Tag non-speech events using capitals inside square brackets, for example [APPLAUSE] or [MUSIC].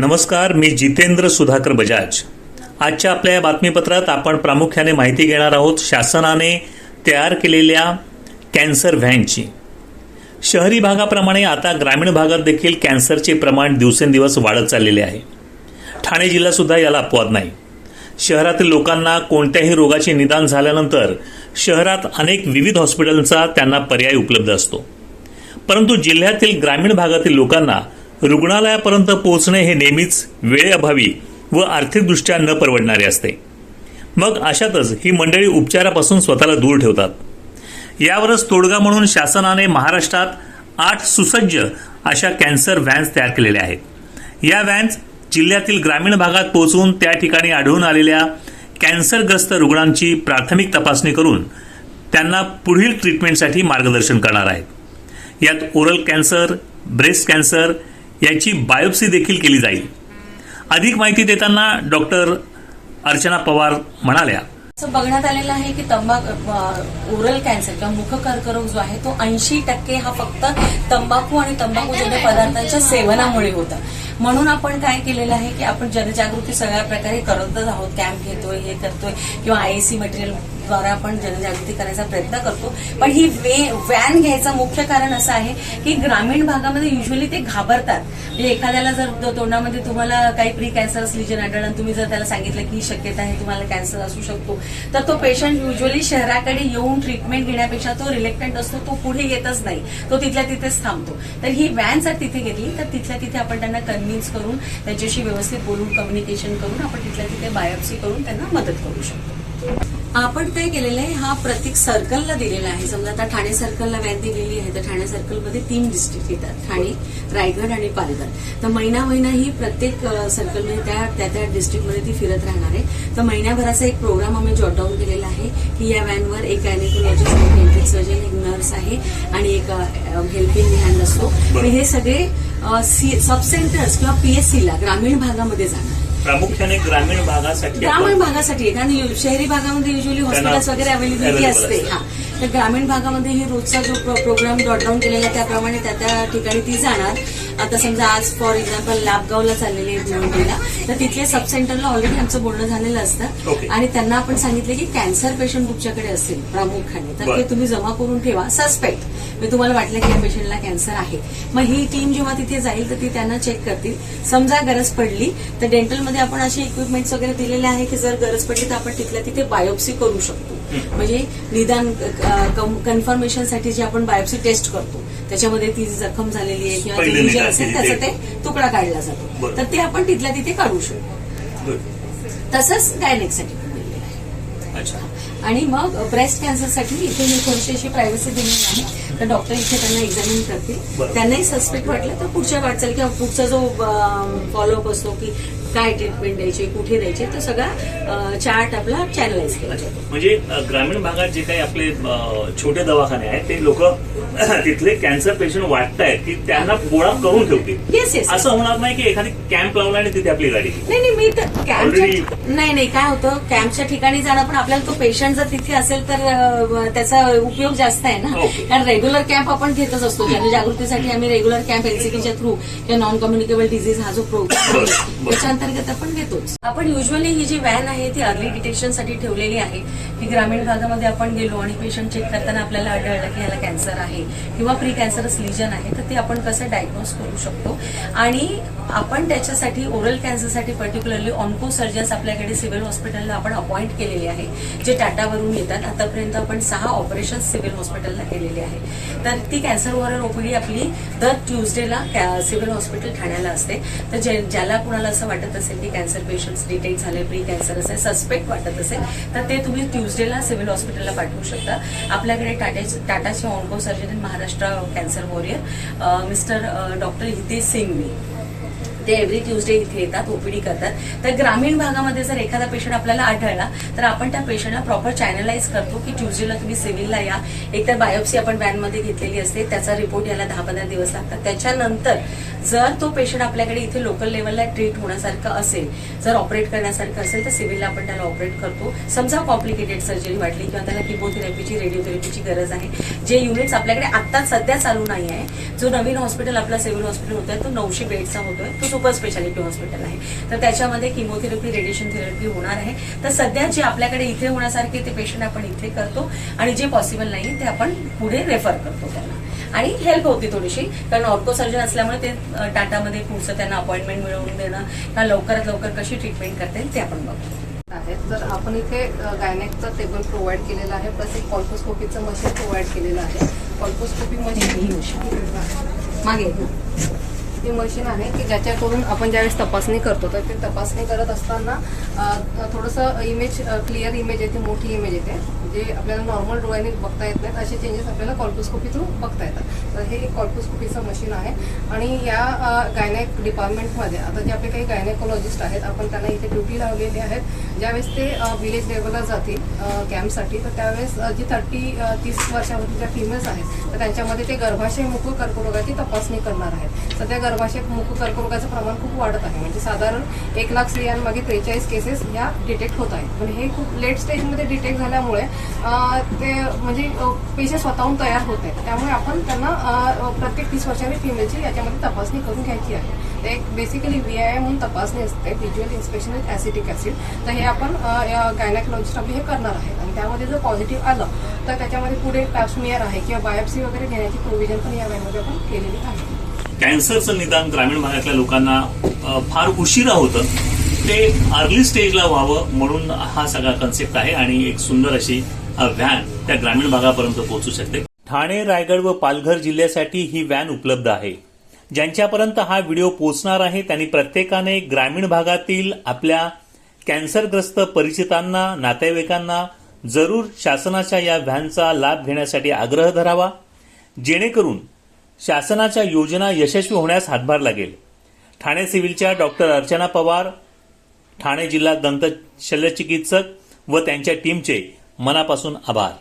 नमस्कार मी जितेंद्र सुधाकर बजाज. आजच्या आपल्या या बातमीपत्रात आपण प्रामुख्याने माहिती घेणार आहोत शासनाने तयार केलेल्या कॅन्सर व्हॅनची. शहरी भागाप्रमाणे आता ग्रामीण भागात देखील कॅन्सरचे प्रमाण दिवसेंदिवस वाढत चाललेले आहे. ठाणे जिल्हासुद्धा याला अपवाद नाही. शहरातील लोकांना कोणत्याही रोगाचे निदान झाल्यानंतर शहरात अनेक विविध हॉस्पिटलचा त्यांना पर्याय उपलब्ध असतो. परंतु जिल्ह्यातील ग्रामीण भागातील लोकांना रुग्णालयापर्यंत पोहोचणे हे नेहमीच वेळेअभावी व आर्थिकदृष्ट्या न परवडणारे असते. मग अशातच ही मंडळी उपचारापासून स्वतःला दूर ठेवतात. यावरच तोडगा म्हणून शासनाने महाराष्ट्रात आठ सुसज्ज अशा कॅन्सर व्हॅन्स तयार केलेल्या आहेत. या व्हॅन्स जिल्ह्यातील ग्रामीण भागात पोहोचून त्या ठिकाणी आढळून आलेल्या कॅन्सरग्रस्त रुग्णांची प्राथमिक तपासणी करून त्यांना पुढील ट्रीटमेंटसाठी मार्गदर्शन करणार आहेत. यात ओरल कॅन्सर ब्रेस्ट कॅन्सर याची बायोप्सी देखील केली जाईल. अधिक माहिती देताना डॉक्टर अर्चना पवार म्हणाल्या असं बघण्यात आलेलं आहे की तंबाखू ओरल कॅन्सर किंवा मुख कर्करोग जो आहे तो ऐंशी टक्के हा फक्त तंबाखू आणि तंबाखूजन्य पदार्थांच्या सेवनामुळे होता. म्हणून आपण काय केलेलं आहे की आपण जनजागृती सगळ्या प्रकारे करतच आहोत. कॅम्प घेतोय हे करतोय किंवा आयएसी मटेरियल द्वारे आपण जनजागृती करायचा प्रयत्न करतो. पण ही वे व्हॅन घ्यायचं मुख्य कारण असं आहे की ग्रामीण भागामध्ये युजली ते घाबरतात. म्हणजे एखाद्याला जर तोंडामध्ये तुम्हाला काही प्री कॅन्सरस लिजन आढळलं आणि तुम्ही जर त्याला सांगितलं की ही शक्यता आहे तुम्हाला कॅन्सर असू शकतो तर तो पेशंट युजली शहराकडे येऊन ट्रीटमेंट घेण्यापेक्षा तो रिलेक्टंट असतो तो पुढे येतच नाही. तो तिथल्या तिथेच थांबतो. तर ही व्हॅन जर तिथे घेतली तर तिथल्या तिथे आपण त्यांना कन्व्हिन्स करून त्यांच्याशी व्यवस्थित बोलून कम्युनिकेशन करून आपण तिथल्या तिथे बायोप्सी करून त्यांना मदत करू शकतो. आपण काय केलेलं आहे हा प्रत्येक सर्कलला दिलेला आहे. समजा आता ठाणे सर्कलला व्हॅन दिलेली आहे तर ठाणे सर्कलमध्ये तीन डिस्ट्रिक्ट येतात. ठाणे रायगड आणि पालघर. तर महिना महिना ही प्रत्येक सर्कलमध्ये त्या त्या त्या डिस्ट्रिक्टमध्ये ती फिरत राहणार आहे. तर महिन्याभराचा एक प्रोग्राम आम्ही जॉट डाऊन केलेला आहे की या व्हॅनवर एक गायनेकोलॉजिस्ट एक डेंटिक सर्जन एक नर्स आहे आणि एक हेल्पिंग हँड असतो. हे सगळे सब सेंटर्स किंवा पीएससीला ग्रामीण भागामध्ये जाणार. प्रामुख्याने ग्रामीण भागासाठी ग्रामीण भागासाठी आहे. कारण शहरी भागामध्ये युजली हॉस्पिटल्स वगैरे अवेलेबिलिटी असते. हा तर ग्रामीण भागामध्ये ही रोजचा जो प्रो- प्रोग्राम डॉट डाऊन केलेला त्याप्रमाणे त्या त्या ठिकाणी ती जाणार आता समजा आज फॉर एक्झाम्पल लाभगावला चाललेली भिवंडीला तर तिथल्या सब सेंटरला ऑलरेडी आमचं बोलणं झालेलं असतं. आणि त्यांना आपण सांगितलं की कॅन्सर पेशंट तुमच्याकडे असेल प्रामुख्याने. तर ते. तुम्ही जमा करून ठेवा सस्पेक्ट म्हणजे तुम्हाला वाटलं की या पेशंटला कॅन्सर आहे. मग ही टीम जेव्हा तिथे जाईल तर ती त्यांना चेक करतील. समजा गरज पडली तर डेंटलमध्ये आपण असे इक्विपमेंट्स वगैरे दिलेले आहे की जर गरज पडली तर आपण तिथल्या तिथे बायोप्सी करू शकतो. म्हणजे निदान कन्फर्मेशनसाठी जे आपण बायोप्सी टेस्ट करतो त्याच्यामध्ये ती जखम झालेली आहे किंवा निदान असेल त्याचा ते तुकडा काढला जातो. तर ते आपण तिथल्या तिथे काढू शकतो. तसंच गायनेकसाठी आणि मग ब्रेस्ट कॅन्सरसाठी इथे मी थोडीशी अशी प्रायव्हसी दिलेली आहे तर डॉक्टर इथे त्यांना एक्झामिन करतील. त्यांनाही सस्पेक्ट वाटलं तर पुढच्या वाटचाल किंवा पुढचा जो फॉलोअप असतो की काय ट्रीटमेंट द्यायची कुठे द्यायची तो सगळा चार्ट आपला चॅनलाइज केला जातो. म्हणजे ग्रामीण भागात जे काही आपले छोटे दवाखाने आहेत ते लोक [CLEARS THROAT] तिथले कॅन्सर पेशंट वाटतायत की त्यांना गोळा करून ठेवतील. येस येस असं होणार नाही की एखादी कॅम्प लावला आणि तिथे आपली गाडी नाही नाही मी तर Already- नाही नाही काय होतं कॅम्पच्या ठिकाणी जाणं पण आपल्याला तो पेशंट जर तिथे असेल तर त्याचा उपयोग जास्त आहे ना. कारण रेग्युलर कॅम्प आपण घेतच असतो. जनजागृतीसाठी आम्ही रेग्युलर कॅम्प एनसीटीच्या थ्रू किंवा नॉन कम्युनिकेबल डिझीज हा जो प्रोग्राम. त्याच्या अंतर्गत आपण घेतोच. आपण युजली ही जी व्हॅन आहे ती अर्ली डिटेक्शनसाठी ठेवलेली आहे. की ग्रामीण भागामध्ये आपण गेलो आणि पेशंट चेक करताना आपल्याला आढळलं की ह्याला कॅन्सर आहे किंवा प्री कॅन्सरस लिजन आहे तर ते आपण कसं डायग्नोज करू शकतो? आणि आपण त्याच्यासाठी ओरल कॅन्सरसाठी पर्टिक्युलरली ऑन्को सर्जन्स आपल्याकडे सिव्हिल हॉस्पिटलला आपण अपॉइंट केलेले आहे. जे टाटावरून येतात. आतापर्यंत आपण सहा ऑपरेशन सिव्हिल हॉस्पिटलला केलेले आहे. तर ती कॅन्सर वॉरर ओपीडी आपली दर ट्युजडेला सिव्हिल हॉस्पिटल ठाण्याला असते. तर जे ज्याला कुणाला असं वाटत असेल की कॅन्सर पेशंट्स डिटेक्ट झाले प्री कॅन्सर असेल सस्पेक्ट वाटत असेल तर ते तुम्ही ट्युजडेला सिव्हिल हॉस्पिटलला पाठवू शकता. आपल्याकडे टाटा टाटाचे onco surgeon Maharashtra cancer warrior mister doctor Hitesh Singhvi. ते एव्हरी ट्युजडे इथे येतात ओपीडी करतात. तर ग्रामीण भागामध्ये जर एखादा पेशंट आपल्याला आढळला तर आपण त्या पेशंटला प्रॉपर चॅनलाइज करतो की ट्युजडेला तुम्ही सिव्हिलला या. एकतर बायोप्सी आपण व्हॅनमध्ये घेतलेली असते त्याचा रिपोर्ट यायला दहा पंधरा दिवस लागतात. त्याच्यानंतर जर तो पेशंट आपल्याकडे इथे लोकल लेवलला ट्रीट होण्यासारखं असेल जर ऑपरेट करण्यासारखं असेल तर सिव्हिलला आपण त्याला ऑपरेट करतो. समजा कॉम्प्लिकेटेड सर्जरी वाटली किंवा त्याला किमोथेरपीची रेडिओथेरपीची गरज आहे. जे युनिट्स आपल्याकडे आता सध्या चालू नाही आहे. जो नवीन हॉस्पिटल आपला सिव्हिल हॉस्पिटल होतोय तो नऊशे बेडचा होतोय. तो सुपर स्पेशालिटी हॉस्पिटल आहे. तर त्याच्यामध्ये किमोथेरपी रेडिएशन थेरपी होणार आहे. तर सध्या जे आपल्याकडे इथे होण्यासारखे ते पेशंट आपण इथे करतो आणि जे पॉसिबल नाही ते आपण पुढे रेफर करतो त्यांना आणि हेल्प होती थोडीशी. कारण ऑर्थो सर्जन असल्यामुळे ते टाटामध्ये पुढचं त्यांना अपॉइंटमेंट मिळवून देणं किंवा लवकरात लवकर कशी ट्रीटमेंट करता येईल ते आपण बघतो आहेत तर आपण इथे गायनेकचा टेबल प्रोव्हाइड केलेलं आहे प्लस एक कॉल्पोस्कोपीचं मशीन प्रोव्हाइड केलेलं आहे. कॉल्पोस्कोपी मशीन मागे. ही मशीन आहे की ज्याच्याकडून आपण ज्यावेळेस तपासणी करतो तर ते तपासणी करत असताना थोडंसं इमेज क्लिअर इमेज येते मोठी इमेज येते. जे आपल्याला नॉर्मल डोळ्याने बघता येत नाहीत असे चेंजेस आपल्याला कॉल्पोस्कोपी थ्रू बघता येतात. तर हे एक कॉल्पोस्कोपीचं मशीन आहे. आणि या गायनेक डिपार्टमेंटमध्ये आता जे आपले काही गायनेकोलॉजिस्ट आहेत आपण त्यांना इथे ड्युटी लावलेली आहेत. ज्यावेळेस ते विलेज लेवलला जातील कॅम्पसाठी तर त्यावेळेस जी थर्टी तीस वर्षावरती ज्या फिमेल्स आहेत तर त्यांच्यामध्ये ते गर्भाशय मुख कर्करोगाची तपासणी करणार आहेत. सध्या गर्भाशय मुख कर्करोगाचं प्रमाण खूप वाढत आहे. म्हणजे साधारण एक लाख स्त्रियांमागे त्रेचाळीस केसेस ह्या डिटेक्ट होत आहेत. पण हे खूप लेट स्टेजमध्ये डिटेक्ट झाल्यामुळे ते म्हणजे पेशे स्वतःहून तयार होत आहेत. त्यामुळे आपण त्यांना प्रत्येक तीस वर्षांनी फिमेलची याच्यामध्ये तपासणी करून घ्यायची आहे. ते एक बेसिकली व्ही आय म्हणून तपासणी असते visual inspection with acetic acid तर हे आपण गायनाकोलॉजिस्ट आपले हे करणार आहे. आणि त्यामध्ये जर पॉझिटिव्ह आलं तर त्याच्यामध्ये पुढे पॅप्समियर आहे किंवा बायोप्सी वगैरे घेण्याची प्रोव्हिजन पण या वेळेमध्ये आपण केलेली आहे. कॅन्सरचं निदान ग्रामीण भागातल्या लोकांना फार उशिरा होतं. ते अर्ली स्टेजला व्हावं म्हणून हा सगळा कन्सेप्ट आहे आणि एक सुंदर अशी व्हॅन त्या ग्रामीण भागापर्यंत पोहोचू शकते. ठाणे रायगड व पालघर जिल्ह्यासाठी ही व्हॅन उपलब्ध आहे. ज्यांच्यापर्यंत हा व्हिडिओ पोहोचणार आहे त्यांनी प्रत्येकाने ग्रामीण भागातील आपल्या कॅन्सरग्रस्त परिचितांना नातेवाईकांना जरूर शासनाच्या या व्हॅनचा लाभ घेण्यासाठी आग्रह धरावा. जेणेकरून शासनाच्या योजना यशस्वी होण्यास हातभार लागेल. ठाणे सिव्हिलच्या डॉक्टर अर्चना पवार ठाणे जिल्हा दंत शल्यचिकित्सक व त्यांच्या टीमचे मनापासून आभार.